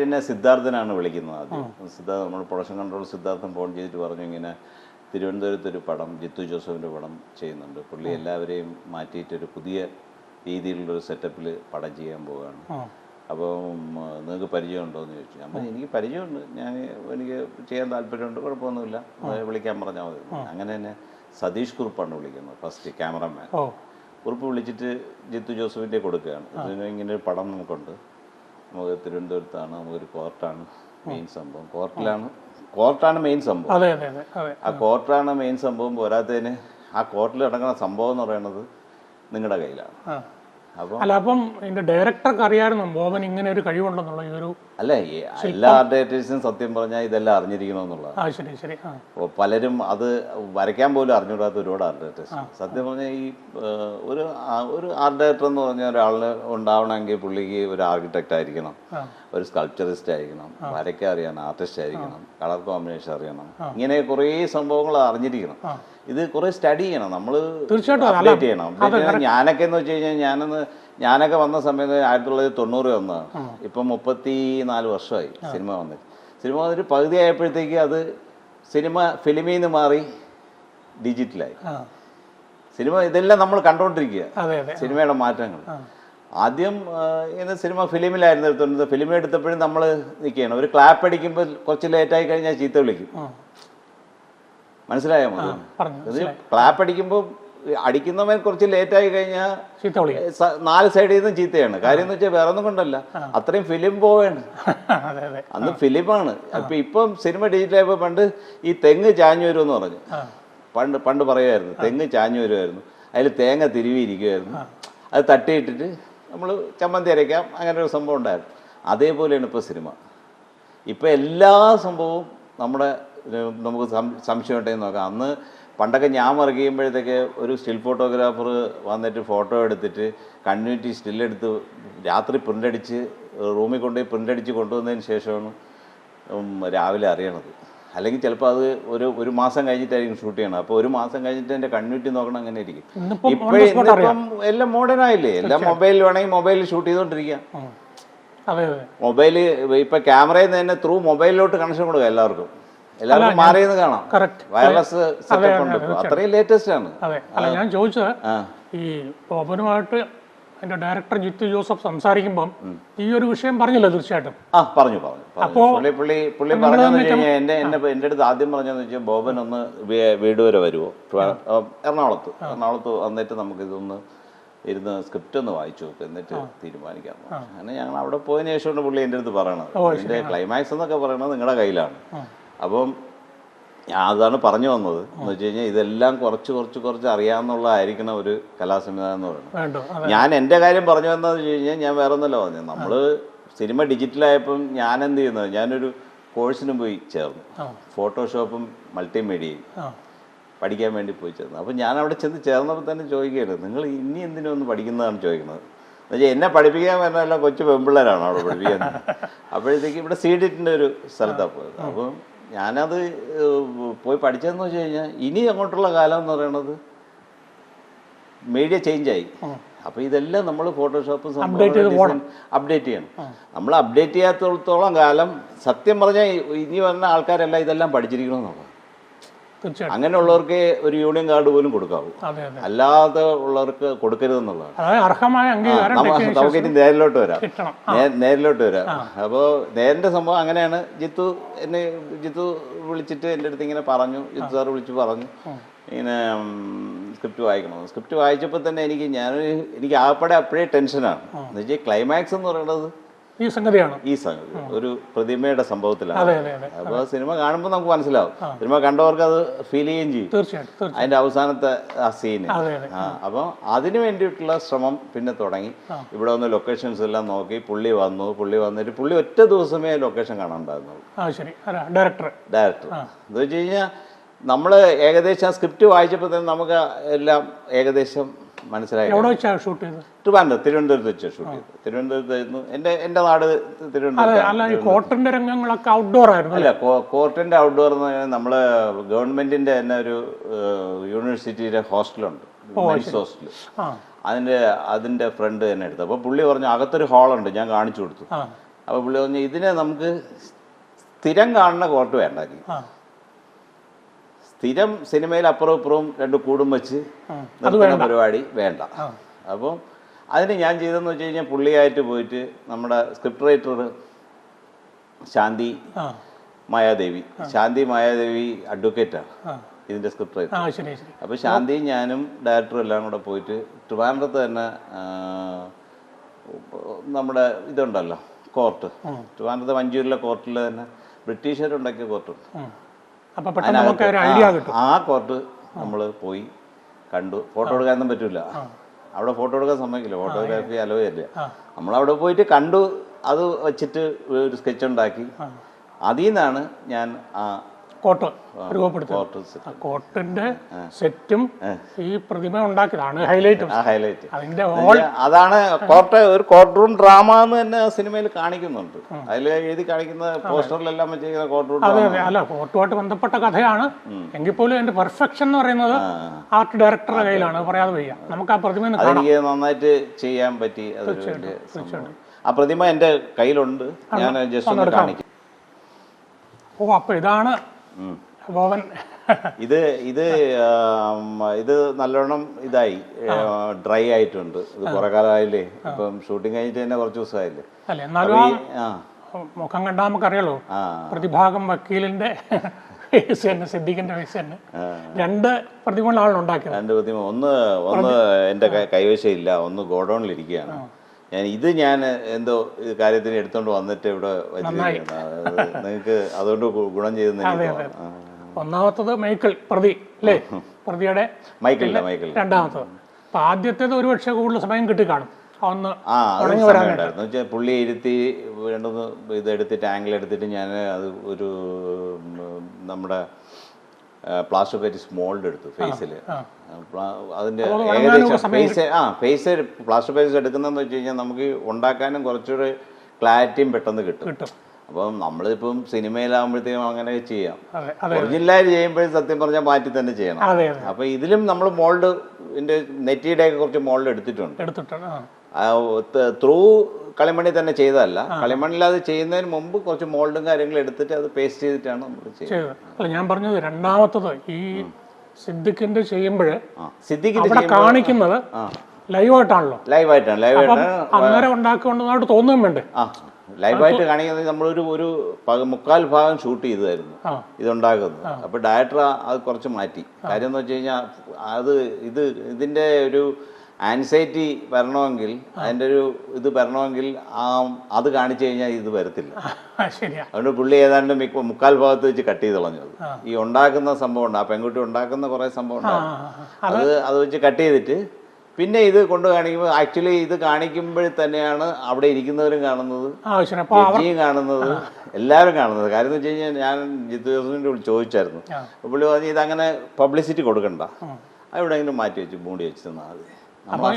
പേരെന്നെ സിദ്ധാർത്ഥനാണ് വിളിക്കുന്നത് ആദ്യം. സിദ്ധാർത്ഥ നമ്മൾ പ്രൊഡക്ഷൻ കൺട്രോൾ സിദ്ധാർത്ഥൻ ഫോൺ ചെയ്തിട്ട് പറഞ്ഞു ഇങ്ങനെ തിരുവനന്തപുരത്ത് ഒരു പടം ജിത്തു ജോസഫിന്റെ പടം ചെയ്യുന്നുണ്ട്. പുള്ളി എല്ലാവരെയും മാറ്റിയിട്ടൊരു പുതിയ രീതിയിലുള്ളൊരു സെറ്റപ്പിൽ പടം ചെയ്യാൻ പോവുകയാണ്. അപ്പോൾ അപ്പം നിങ്ങൾക്ക് പരിചയമുണ്ടോ എന്ന് ചോദിച്ചു പറഞ്ഞു, എനിക്ക് പരിചയമുണ്ട്. ഞാൻ എനിക്ക് ചെയ്യാൻ താല്പര്യമുണ്ട്. കുഴപ്പമൊന്നുമില്ല. വിളിക്കാൻ പറഞ്ഞാൽ മതി. അങ്ങനെ തന്നെ സതീഷ് കുറുപ്പാണ് വിളിക്കുന്നത് ഫസ്റ്റ് ക്യാമറമാൻ. കുറുപ്പ് വിളിച്ചിട്ട് ജിത്തു ജോസഫിന്റെ കൊടുക്കുകയാണ്. ഇങ്ങനെ ഒരു പടം നമുക്കുണ്ട്. നമുക്ക് തിരുവനന്തപുരത്താണ് നമുക്കൊരു കോർട്ടാണ് മെയിൻ സംഭവം. കോർട്ടിലാണ് കോർട്ടാണ് മെയിൻ സംഭവം. അതെ അതെ അതെ ആ കോർട്ടാണ് മെയിൻ സംഭവം പോരാത്തതിന് ആ കോർട്ടിൽ നടക്കുന്ന സംഭവം എന്ന് പറയുന്നത് നിങ്ങളുടെ കയ്യിലാണ്. അല്ല അപ്പം ഇതിന്റെ ഡയറക്ടർക്ക് അറിയാമായിരുന്നു? ബോബൻ ഇങ്ങനെ ഒരു കഴിവുണ്ടെന്നുള്ള ഈ ഒരു അല്ല എല്ലാ ആർട്ട് ഡയറക്ടേഴ്സും സത്യം പറഞ്ഞാൽ ഇതെല്ലാം അറിഞ്ഞിരിക്കണമെന്നുള്ളതാണ് ആ ശരി ശരി ആ. പലരും അത് വരയ്ക്കാൻ പോലും അറിഞ്ഞുകൂടാത്ത ഒരുപാട് ആർട്ട് ഡയറക്ടേഴ്സ് സത്യം പറഞ്ഞാൽ ഈ ഒരു ഒരു ആർട്ട് ഡയറക്ടർ എന്ന് പറഞ്ഞ ഒരാളിന് ഉണ്ടാവണമെങ്കിൽ പുള്ളിക്ക് ഒരു ആർക്കിടെക്റ്റ് ആയിരിക്കണം. ഒരു സ്കൾപ്ചറിസ്റ്റ് ആയിരിക്കണം വരയ്ക്കാൻ അറിയണം ആർട്ടിസ്റ്റ് ആയിരിക്കണം കളർ കോമ്പിനേഷൻ അറിയണം. ഇങ്ങനെ കുറേ സംഭവങ്ങൾ അറിഞ്ഞിരിക്കണം. ഇത് കുറേ സ്റ്റഡി ചെയ്യണം. നമ്മൾ തീർച്ചയായിട്ടും അപ്ഡേറ്റ് ചെയ്യണം. ഞാനൊക്കെ എന്ന് വെച്ച് കഴിഞ്ഞാൽ ഞാനൊന്ന് ഞാനൊക്കെ വന്ന സമയത്ത് ആയിരത്തി തൊള്ളായിരത്തി തൊണ്ണൂറ് വന്നതാണ് ഇപ്പം മുപ്പത്തി നാല് വർഷമായി സിനിമ വന്നിട്ട്. സിനിമ വന്നിട്ട് പകുതി ആയപ്പോഴത്തേക്ക് അത് സിനിമ ഫിലിമിൽ നിന്ന് മാറി ഡിജിറ്റലായി സിനിമ ഇതെല്ലാം നമ്മൾ കണ്ടുകൊണ്ടിരിക്കുക സിനിമയുടെ മാറ്റങ്ങൾ. ആദ്യം ഇന്ന് സിനിമ ഫിലിമിലായിരുന്നു എടുത്തോണ്ട് ഫിലിം എടുത്തപ്പോഴും നമ്മൾ നിൽക്കുകയാണ്. ഒരു ക്ലാപ്പ് അടിക്കുമ്പോൾ കുറച്ച് ലേറ്റായി കഴിഞ്ഞാൽ ചീത്ത വിളിക്കും. മനസ്സിലായോ ക്ലാപ്പ് അടിക്കുമ്പോൾ അടിക്കുന്നവൻ കുറച്ച് ലേറ്റായി കഴിഞ്ഞാൽ നാല് സൈഡിൽ നിന്നും ചീത്തയാണ്. കാര്യം എന്ന് വെച്ചാൽ വേറെ ഒന്നും കൊണ്ടല്ല അത്രയും ഫിലിം പോവാണ്. അന്ന് ഫിലിമാണ്. അപ്പൊ ഇപ്പം സിനിമ ഡിജിറ്റൽ ആയപ്പോ പണ്ട് ഈ തെങ്ങ് ചാഞ്ഞു വരുമെന്ന് പറഞ്ഞു. പണ്ട് പണ്ട് പറയുമായിരുന്നു. തെങ്ങ് ചാഞ്ഞു വരുമായിരുന്നു. അതിൽ തേങ്ങ തിരുവിയിരിക്കുമായിരുന്നു. അത് തട്ടിയിട്ടിട്ട് നമ്മൾ ചമ്മന്തി അരയ്ക്കാം അങ്ങനെ ഒരു സംഭവം ഉണ്ടായിരുന്നു. അതേപോലെയാണ് ഇപ്പോൾ സിനിമ. ഇപ്പോൾ എല്ലാ സംഭവവും നമ്മുടെ നമുക്ക് സംശയം ഉണ്ടെങ്കിൽ നോക്കാം. അന്ന് പണ്ടൊക്കെ ഞാൻ വർക്ക് ചെയ്യുമ്പോഴത്തേക്ക് ഒരു സ്റ്റിൽ ഫോട്ടോഗ്രാഫർ വന്നിട്ട് ഫോട്ടോ എടുത്തിട്ട് കണ്ടിന്യൂറ്റി സ്റ്റില്ലെടുത്ത് രാത്രി പ്രിന്റടിച്ച് റൂമിൽ കൊണ്ടുപോയി പ്രിന്റടിച്ച് കൊണ്ടുവന്നതിന് ശേഷമാണ് രാവിലെ അറിയണത്. അല്ലെങ്കിൽ ചിലപ്പോൾ അത് ഒരു ഒരു മാസം കഴിഞ്ഞിട്ടായിരിക്കും ഷൂട്ട് ചെയ്യണം അപ്പോൾ ഒരു മാസം കഴിഞ്ഞിട്ട് എന്റെ കണ്ണിറ്റി നോക്കണം അങ്ങനെ ഇരിക്കും ഇപ്പോഴും ഇന്നിപ്പം എല്ലാം മോഡേൺ ആയില്ലേ? എല്ലാം മൊബൈൽ വേണമെങ്കിൽ മൊബൈലിൽ ഷൂട്ട് ചെയ്തുകൊണ്ടിരിക്കാം ഉം. അതെ അതെ. മൊബൈൽ ഇപ്പൊ ക്യാമറയിൽ നിന്ന് തന്നെ ത്രൂ മൊബൈലിലോട്ട് കണക്ഷൻ കൊടുക്കുക എല്ലാവർക്കും. എല്ലാവർക്കും മാറിയെന്ന് കാണാം. വയർലെസ് അത്രയും ലേറ്റസ്റ്റ് ആണ്. അല്ല ഞാൻ ചോദിച്ചത് ഈ ബോബനുമായിട്ട് അതിന്റെ ഡയറക്ടർ ജിത്തു ജോസഫ് സംസാരിക്കുമ്പം ഈ ഒരു വിഷയം പറഞ്ഞല്ലോ തീർച്ചയായിട്ടും? ആ പറഞ്ഞു പറഞ്ഞു അപ്പോ പുള്ളി പുള്ളി പറഞ്ഞതെന്ന് വെച്ച് കഴിഞ്ഞാൽ എന്റെ എന്റെ എന്റെ അടുത്ത് ആദ്യം പറഞ്ഞതെന്ന് വെച്ചാൽ ബോബൻ ഒന്ന് വീട് വരെ വരുമോ എറണാകുളത്ത്. എറണാകുളത്ത് വന്നിട്ട് നമുക്ക് ഇതൊന്ന് ഇരുന്ന് സ്ക്രിപ്റ്റ് ഒന്ന് വായിച്ചു നോക്ക് എന്നിട്ട് തീരുമാനിക്കാം. അങ്ങനെ ഞങ്ങൾ അവിടെ പോയതിനു ശേഷമാണ് പുള്ളി എന്റെ അടുത്ത് പറയണത്. ഇതിന്റെ ക്ലൈമാക്സ് എന്നൊക്കെ പറയണത് നിങ്ങളുടെ കയ്യിലാണ്. അപ്പം ഞാൻ അതാണ് പറഞ്ഞു വന്നത്. എന്ന് വെച്ച് കഴിഞ്ഞാൽ ഇതെല്ലാം കുറച്ച് കുറച്ച് കുറച്ച് അറിയാമെന്നുള്ളതായിരിക്കണം ഒരു കലാസംവിധാനം എന്ന് പറയുന്നത്. ഞാൻ എന്റെ കാര്യം പറഞ്ഞു വന്നതെന്ന് വെച്ച് കഴിഞ്ഞാൽ ഞാൻ വേറെ ഒന്നല്ല പറഞ്ഞു നമ്മൾ സിനിമ ഡിജിറ്റലായപ്പം ഞാൻ എന്ത് ചെയ്യുന്നത്? ഞാനൊരു കോഴ്സിനും പോയി ചേർന്നു. ഫോട്ടോഷോപ്പും മൾട്ടിമീഡിയയും പഠിക്കാൻ വേണ്ടി പോയി ചേർന്നു. അപ്പം ഞാൻ അവിടെ ചെന്ന് ചേർന്നപ്പോൾ തന്നെ ചോദിക്കുകയാണ് നിങ്ങൾ ഇനി എന്തിനും ഒന്ന് പഠിക്കുന്നതാണ് ചോദിക്കുന്നത്? എന്നുവെച്ചാൽ എന്നെ പഠിപ്പിക്കാൻ വരുന്നതല്ല കൊച്ചു പെമ്പിള്ളേരാണ് അവിടെ പഠിപ്പിക്കുന്നത്. അപ്പോഴത്തേക്ക് ഇവിടെ സീഡിറ്റിന്റെ ഒരു സ്ഥലത്താണ് പോയത്. അപ്പം ഞാനത് പോയി പഠിച്ചതെന്ന് വെച്ച് കഴിഞ്ഞാൽ ഇനി അങ്ങോട്ടുള്ള കാലം എന്ന് പറയണത്? മീഡിയ ചേഞ്ചായി. അപ്പോൾ ഇതെല്ലാം നമ്മൾ ഫോട്ടോഷോപ്പ് അപ്ഡേറ്റ് ചെയ്യണം. നമ്മൾ അപ്ഡേറ്റ് ചെയ്യാത്തടത്തോളം കാലം സത്യം പറഞ്ഞാൽ ഇനി വരുന്ന ആൾക്കാരെല്ലാം ഇതെല്ലാം പഠിച്ചിരിക്കണമെന്നുള്ളത് അങ്ങനെയുള്ളവർക്ക് ഒരു യൂണിയൻ കാർഡ് പോലും കൊടുക്കാവൂ. അല്ലാതെ ഉള്ളവർക്ക് കൊടുക്കരുതെന്നുള്ളതാണ്. അർഹമായ നമുക്ക് ഇനി നേരിലോട്ട് വരാം. നേരിലോട്ട് വരാം. അപ്പോൾ നേരിന്റെ സംഭവം അങ്ങനെയാണ്. ജിത്തു എന്നെ ജിത്തു വിളിച്ചിട്ട് എന്റെ അടുത്ത് ഇങ്ങനെ പറഞ്ഞു. ജിത്തു സാർ വിളിച്ച് പറഞ്ഞു. ഇങ്ങനെ സ്ക്രിപ്റ്റ് വായിക്കണം സ്ക്രിപ്റ്റ് വായിച്ചപ്പോൾ തന്നെ എനിക്ക് ഞാൻ എനിക്ക് ആകപ്പാടെ അപ്പോഴേ ടെൻഷനാണ്. എന്ന് വെച്ചാൽ ക്ലൈമാക്സ് എന്ന് പറയുന്നത് ഈ സംഗതിയാണ്. ഈ സംഗതി. ഒരു പ്രതിമയുടെ സംഭവത്തിലാണ്. അപ്പോൾ സിനിമ കാണുമ്പോൾ നമുക്ക് മനസ്സിലാവും. സിനിമ കണ്ടവർക്ക് അത് ഫീൽ ചെയ്യുകയും ചെയ്യും. തീർച്ചയായിട്ടും അതിന്റെ അവസാനത്തെ ആ സീന്. അതെ അതിനു വേണ്ടിയിട്ടുള്ള ശ്രമം പിന്നെ തുടങ്ങി. ഇവിടെ വന്ന് ലൊക്കേഷൻസ് എല്ലാം നോക്കി. പുള്ളി വന്നു. പുള്ളി വന്നിട്ട് പുള്ളി ഒറ്റ ദിവസമേ ലൊക്കേഷൻ അല്ല ഡയറക്ടർ ഡയറക്ടർ എന്ന് വെച്ച് കഴിഞ്ഞാൽ നമ്മൾ ഏകദേശം ആ സ്ക്രിപ്റ്റ് വായിച്ചപ്പോൾ തന്നെ നമുക്ക് എല്ലാം ഏകദേശം മനസ്സിലായി എവിടെ വെച്ചാണ് ഷൂട്ട് ചെയ്തത്? ട്രിവാൻഡ്രം തിരുവനന്തപുരത്ത് വെച്ച് ഷൂട്ട് ചെയ്തത്. തിരുവനന്തപുരത്തായിരുന്നു എന്റെ എന്റെ നാട് തിരുവനന്തപുരം അല്ല ഈ രംഗങ്ങളൊക്കെ ഔട്ട്ഡോർ ആയിരുന്നു അല്ല കോർട്ടിന്റെ ഔട്ട്ഡോർ എന്ന് പറഞ്ഞാൽ നമ്മൾ ഗവൺമെന്റിന്റെ തന്നെ ഒരു യൂണിവേഴ്സിറ്റിയുടെ ഹോസ്റ്റലുണ്ട് മെൻസ് ഹോസ്റ്റൽ അതിന്റെ അതിന്റെ ഫ്രണ്ട് തന്നെ എടുത്തു അപ്പോൾ പുള്ളി പറഞ്ഞു അകത്തൊരു ഹാളുണ്ട് ഞാൻ കാണിച്ചു കൊടുത്തു. അപ്പൊ അപ്പോൾ പുള്ളി പറഞ്ഞു ഇതിനെ നമുക്ക് സ്ഥിരം കാണുന്ന കോർട്ട് വേണ്ട സ്ഥിരം സിനിമയിൽ അപ്പുറവും ഇപ്പുറവും രണ്ട് കൂടും വെച്ച്. നിർത്തുന്ന പരിപാടി വേണ്ട. അപ്പം അതിന് ഞാൻ ചെയ്തതെന്ന് വെച്ച് കഴിഞ്ഞാൽ പുള്ളിയായിട്ട് പോയിട്ട് നമ്മുടെ സ്ക്രിപ്റ്റ് റൈറ്റർ ശാന്തി മായാദേവി. ശാന്തി മായാദേവി അഡ്വക്കേറ്റാണ് ഇതിന്റെ സ്ക്രിപ്റ്റ് റൈറ്റർ. അപ്പോൾ ശാന്തിയും ഞാനും ഡയറക്ടറും എല്ലാം കൂടെ പോയിട്ട് ട്രിവാൻഡ്രത്ത് തന്നെ നമ്മുടെ ഇതുണ്ടല്ലോ കോർട്ട്. ട്രിവാൻഡ്രത്ത് മഞ്ചൂരിലെ കോർട്ടിൽ തന്നെ ബ്രിട്ടീഷുകാരുണ്ടാക്കിയ കോർട്ടുണ്ട്. അപ്പൊ പെട്ടെന്ന് നമുക്ക് ഒരു ഐഡിയ കിട്ടും. ആ കോർട്ട് നമ്മൾ പോയി കണ്ടു. ഫോട്ടോ എടുക്കാനൊന്നും പറ്റൂല. അവിടെ ഫോട്ടോ എടുക്കാൻ സമ്മതിക്കില്ല. ഫോട്ടോഗ്രാഫി അലോ ഇല്ല നമ്മളവിടെ പോയിട്ട് കണ്ടു. അത് വെച്ചിട്ട് ഒരു സ്കെച്ച് ഉണ്ടാക്കി. അതിൽ നിന്നാണ് ഞാൻ ആ കോട്ട് രൂപപ്പെടുത്തി കോട്ടിന്റെ സെറ്റും ഈ പ്രതിമ ഉണ്ടാക്കിയതാണ്. ഹൈലൈറ്റ് ഹൈലൈറ്റ് അതിന്റെ അതാണ് കോട്ട ഒരു കോർട്ട് റൂം ഡ്രാമ എന്ന് തന്നെ സിനിമയിൽ കാണിക്കുന്നുണ്ട്. അതിൽ എഴുതി കാണിക്കുന്ന പോസ്റ്ററിലെല്ലാം വെച്ചിരിക്കുന്ന കോർട്ട് റൂം അതെ അതെ. അല്ല കോട്ടുമായിട്ട് ബന്ധപ്പെട്ട കഥയാണ്. എങ്കിൽ പോലും അതിന്റെ പെർഫെക്ഷൻ എന്ന് പറയുന്നത് ആർട്ട് ഡയറക്ടറുടെ കയ്യിലാണ്. പറയാതെ വയ്യ. നമുക്ക് ആ പ്രതിമ അതെനിക്ക് നന്നായിട്ട് ചെയ്യാൻ പറ്റി ആ പ്രതിമ എന്റെ കയ്യിലുണ്ട്. ഞാൻ ജസ്റ്റ് ഒന്ന് കാണിക്കും. ഓ അപ്പൊ ഇതാണ് ഉം. ബോവൻ ഇത് ഇത് ഇത് നല്ലോണം ഇതായി. ഡ്രൈ ആയിട്ടുണ്ട്. ഇത് കുറെ കാലമായില്ലേ? ഇപ്പം ഷൂട്ടിംഗ് കഴിഞ്ഞിട്ട് തന്നെ കുറച്ച് ദിവസമായില്ലേ? അല്ലേ? എന്നാലും മുഖം കണ്ടാൽ നമുക്കറിയാലോ? പ്രതിഭാഗം വക്കീലിന്റെ ഫേസ് തന്നെ സിദ്ദീഖിന്റെ ഫേസ് തന്നെ രണ്ട് പ്രതിമകളാണ് ഉണ്ടാക്കിയത്. രണ്ട് പ്രതിമ. ഒന്ന് ഒന്ന് എന്റെ കൈ- കൈവശം ഇല്ല. ഒന്ന് ഗോഡൗണിൽ ഇരിക്കുകയാണ് ഞാൻ ഇത് ഞാൻ എന്തോ കാര്യത്തിന് എടുത്തോണ്ട് വന്നിട്ട് ഇവിടെ നിങ്ങൾക്ക് അതുകൊണ്ട് ഗുണം ചെയ്തെന്ന്. ഒന്നാമത്തത് മൈക്കിൾ പ്രതി അല്ലേ പ്രതിയുടെ മൈക്കിൾ മൈക്കിൾ രണ്ടാമത്തത്. അപ്പൊ ആദ്യത്തേത് ഒരുപക്ഷെ കൂടുതൽ സമയം കിട്ടി കാണും. ഒന്ന് പുള്ളി ഇരുത്തി വേണ്ടത് ഇത് എടുത്തിട്ട് ആംഗിൾ എടുത്തിട്ട് ഞാൻ അത് ഒരു നമ്മുടെ പ്ലാസ്റ്റർ പേറ്റ് മോൾഡ് എടുത്തു ഫേസിൽ അതിന്റെ ഏകദേശം ഫേസ് ആ ഫേസ് പ്ലാസ്റ്റർ പേറ്റ് എടുക്കുന്നതെന്ന് വെച്ച് കഴിഞ്ഞാൽ നമുക്ക് ഉണ്ടാക്കാനും കുറച്ചുകൂടെ ക്ലാരിറ്റിയും പെട്ടെന്ന് കിട്ടും. അപ്പം നമ്മളിപ്പം സിനിമയിലാകുമ്പോഴത്തേക്കും അങ്ങനെ ചെയ്യാം. ഒറിജിനലായി ചെയ്യുമ്പോഴും സത്യം പറഞ്ഞാൽ മാറ്റി തന്നെ ചെയ്യണം. അപ്പം ഇതിലും നമ്മൾ മോൾഡ് നെറ്റിയുടെ ഒക്കെ കുറച്ച് മോൾഡ് എടുത്തിട്ടുണ്ട്. എടുത്തിട്ടുണ്ട് ത്രൂ കളിമണ്ണി തന്നെ ചെയ്തതല്ല. കളിമണ്ണിൽ അത് ചെയ്യുന്നതിന് മുമ്പ് കുറച്ച് മോൾഡും കാര്യങ്ങളും എടുത്തിട്ട് അത് പേസ്റ്റ് ചെയ്തിട്ടാണ് നമ്മൾ ചെയ്തത്. അല്ല ഞാൻ പറഞ്ഞത് രണ്ടാമത്തത് ഈ സിദ്ദിഖിന്റെ ചെയ്യുമ്പോൾ ആ. സിദ്ദിഖിന്റെ കാണിക്കുന്നത് ലൈവായിട്ടാണല്ലോ. ലൈവായിട്ടാണ്. ലൈവായിട്ടാണ് അന്നേരം ഉണ്ടാക്കുന്നതായിട്ട് തോന്നുകയും വേണ്ടേ? ലൈവായിട്ട് കാണിക്കുന്നത് നമ്മളൊരു ഒരു മുക്കാൽ ഭാഗം ഷൂട്ട് ചെയ്തായിരുന്നു ആ. ഇതുണ്ടാക്കുന്നത്. അപ്പോൾ ഡയറക്ടർ അത് കുറച്ച് മാറ്റി. കാര്യം എന്ന് വെച്ച് കഴിഞ്ഞാൽ അത് ഇത് ഇതിന്റെ ഒരു ആൻസൈറ്റി വരണമെങ്കിൽ അതിന്റെ ഒരു ഇത് വരണമെങ്കിൽ ആ അത് കാണിച്ചു കഴിഞ്ഞാൽ ഇത് വരത്തില്ല. അതുകൊണ്ട് പുള്ളി ഏതാണ്ട് മിക്ക മുക്കാൽ ഭാഗത്ത് വെച്ച് കട്ട് ചെയ്ത് കളഞ്ഞത് ഈ ഉണ്ടാക്കുന്ന സംഭവം ഉണ്ട് ആ പെൺകുട്ടി ഉണ്ടാക്കുന്ന കുറേ സംഭവം ഉണ്ടാകും അത് അത് വെച്ച് കട്ട് ചെയ്തിട്ട് പിന്നെ ഇത് കൊണ്ട് കാണിക്കുമ്പോൾ ആക്ച്വലി ഇത് കാണിക്കുമ്പോൾ തന്നെയാണ് അവിടെ ഇരിക്കുന്നവരും കാണുന്നത് ജഡ്ജിയും കാണുന്നത് എല്ലാവരും കാണുന്നത്. കാര്യം എന്ന് വെച്ച് കഴിഞ്ഞാൽ ഞാൻ ജിത്തു ജോസഫിന്റെ ചോദിച്ചായിരുന്നു. പുള്ളി പറഞ്ഞു ഇതങ്ങനെ പബ്ലിസിറ്റി കൊടുക്കണ്ട. എവിടെയെങ്കിലും മാറ്റി വെച്ച് മൂടി വെച്ച് തന്നാൽ മതി.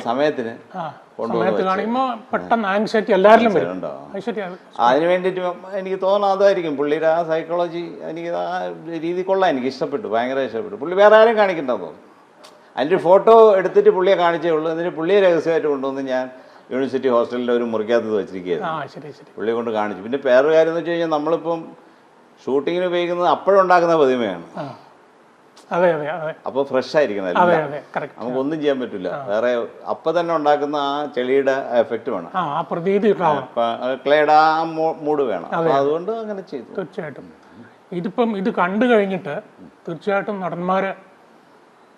സമയത്തിന് ആ സമയത്ത് കാണിക്കുമ്പോൾ പെട്ടെന്ന് എല്ലാവരിലും വരും. അതിന് വേണ്ടിയിട്ട് എനിക്ക് തോന്നുന്നു അതായിരിക്കും. പുള്ളിയുടെ ആ സൈക്കോളജി എനിക്ക് ആ രീതി കൊള്ളാം. എനിക്ക് ഇഷ്ടപ്പെട്ടു. ഭയങ്കര ഇഷ്ടപ്പെട്ടു. പുള്ളി വേറെ ആരും കാണിക്കണ്ടെന്ന് തോന്നുന്നു അതിന്റെ ഫോട്ടോ എടുത്തിട്ട് പുള്ളിയെ കാണിച്ചേ ഉള്ളൂ. അതിന് പുള്ളിയെ രഹസ്യമായിട്ട് കൊണ്ടുവന്ന് ഞാൻ യൂണിവേഴ്സിറ്റി ഹോസ്റ്റലിന്റെ ഒരു മുറിക്കകത്ത് വെച്ചിരിക്കുകയായിരുന്നു. പുള്ളിയെ കൊണ്ട് കാണിച്ചു. പിന്നെ വേറൊരു കാര്യം എന്ന് വെച്ച് കഴിഞ്ഞാൽ നമ്മളിപ്പം ഷൂട്ടിങ്ങിന് ഉപയോഗിക്കുന്നത് അപ്പോഴുണ്ടാക്കുന്ന പ്രതിമയാണ്. അതെ അതെ അതെ. അപ്പോൾ ഫ്രഷ് ആയിരിക്കണം അതെ ഒന്നും അതെ കറക്റ്റ് നമുക്കൊന്നും ചെയ്യാൻ പറ്റില്ല. വേറെ അപ്പൊ തന്നെ ഉണ്ടാക്കുന്ന ആ ചെളിയുടെ എഫക്റ്റ് വേണം. ആ ആ പ്രതീതി ഉണ്ടാവണം ക്ലേയുടെ ആ മൂഡ് വേണം. അതുകൊണ്ട് അങ്ങനെ ചെയ്തു. തീർച്ചയായിട്ടും. ഇതിപ്പം ഇത് കണ്ടു കഴിഞ്ഞിട്ട് തീർച്ചയായിട്ടും നടന്മാര്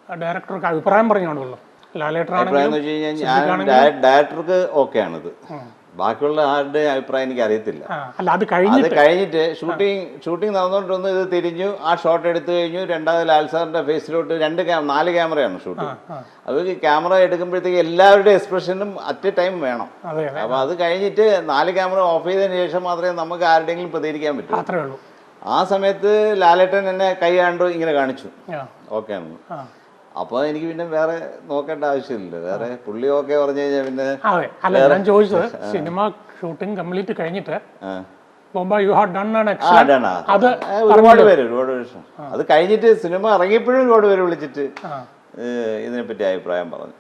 ഡയറക്ടർക്ക് അഭിപ്രായം പറഞ്ഞാണല്ലോ ലാലേട്ടറാണെങ്കിലും ഡയറക്ടർക്ക് ഓക്കെ ആണിത്. ബാക്കിയുള്ള ആരുടെ അഭിപ്രായം എനിക്ക് അറിയത്തില്ല അല്ല അത് കഴിഞ്ഞ് അത് കഴിഞ്ഞിട്ട് ഷൂട്ടിംഗ് ഷൂട്ടിംഗ് നടന്നുകൊണ്ടിരുന്നു ഇത് തിരിഞ്ഞു ആ ഷോട്ട് എടുത്തു കഴിഞ്ഞു രണ്ടാമത് ലാൽ സാറിന്റെ ഫേസിലോട്ട് രണ്ട് നാല് ക്യാമറയാണ് ഷൂട്ടിംഗ് ആ. അത് ക്യാമറ എടുക്കുമ്പോഴത്തേക്ക് എല്ലാവരുടെയും എക്സ്പ്രഷനും അറ്റ് ടൈം വേണം. അതെ അതെ. കഴിഞ്ഞിട്ട് നാല് ക്യാമറ ഓഫ് ചെയ്തതിന് ശേഷം മാത്രമേ നമുക്ക് ആരുടെയെങ്കിലും പ്രതികരിക്കാൻ പറ്റൂ. അത്രേ ഉള്ളൂ. ആ സമയത്ത് ലാലേട്ടൻ എന്നെ കൈ കണ്ടു ഇങ്ങനെ കാണിച്ചു. ഓക്കെ ആ. അപ്പോൾ എനിക്ക് പിന്നെ വേറെ നോക്കേണ്ട ആവശ്യമില്ല. വേറെ പുള്ളി ഓക്കെ പറഞ്ഞു കഴിഞ്ഞാൽ പിന്നെ അതെ. അല്ല ഞാൻ ചോദിച്ചത് സിനിമ ഷൂട്ടിംഗ് കംപ്ലീറ്റ് കഴിഞ്ഞിട്ട് യു ഹാവ് ഡൺ ആണ് അത് ഒരുപാട് പേര് ഒരുപാട് പേര്. അത് കഴിഞ്ഞിട്ട് സിനിമ ഇറങ്ങിയപ്പോഴും ഒരുപാട് പേര് വിളിച്ചിട്ട് ഇതിനെപ്പറ്റി അഭിപ്രായം പറഞ്ഞു.